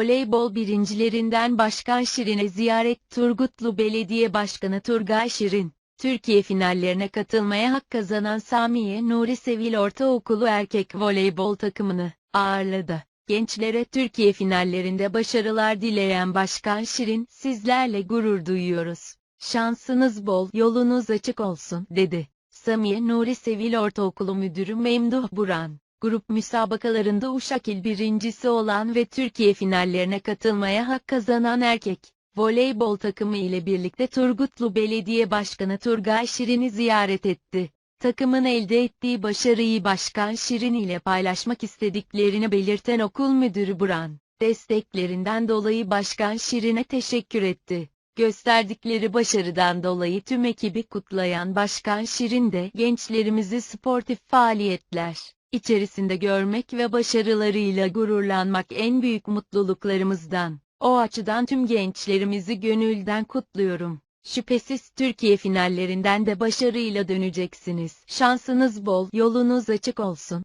Voleybol birincilerinden Başkan Şirin'e ziyaret Turgutlu Belediye Başkanı Turgay Şirin, Türkiye finallerine katılmaya hak kazanan Samiye Nuri Sevil Ortaokulu erkek voleybol takımını ağırladı. Gençlere Türkiye finallerinde başarılar dileyen Başkan Şirin, sizlerle gurur duyuyoruz. Şansınız bol, yolunuz açık olsun, dedi. Samiye Nuri Sevil Ortaokulu Müdürü Memduh Buran, grup müsabakalarında Uşak il birincisi olan ve Türkiye finallerine katılmaya hak kazanan erkek, voleybol takımı ile birlikte Turgutlu Belediye Başkanı Turgay Şirin'i ziyaret etti. Takımın elde ettiği başarıyı Başkan Şirin ile paylaşmak istediklerini belirten okul müdürü Buran, desteklerinden dolayı Başkan Şirin'e teşekkür etti. Gösterdikleri başarıdan dolayı tüm ekibi kutlayan Başkan Şirin de gençlerimizi sportif faaliyetler içerisinde görmek ve başarılarıyla gururlanmak en büyük mutluluklarımızdan. O açıdan tüm gençlerimizi gönülden kutluyorum. Şüphesiz Türkiye finallerinden de başarıyla döneceksiniz. Şansınız bol, yolunuz açık olsun,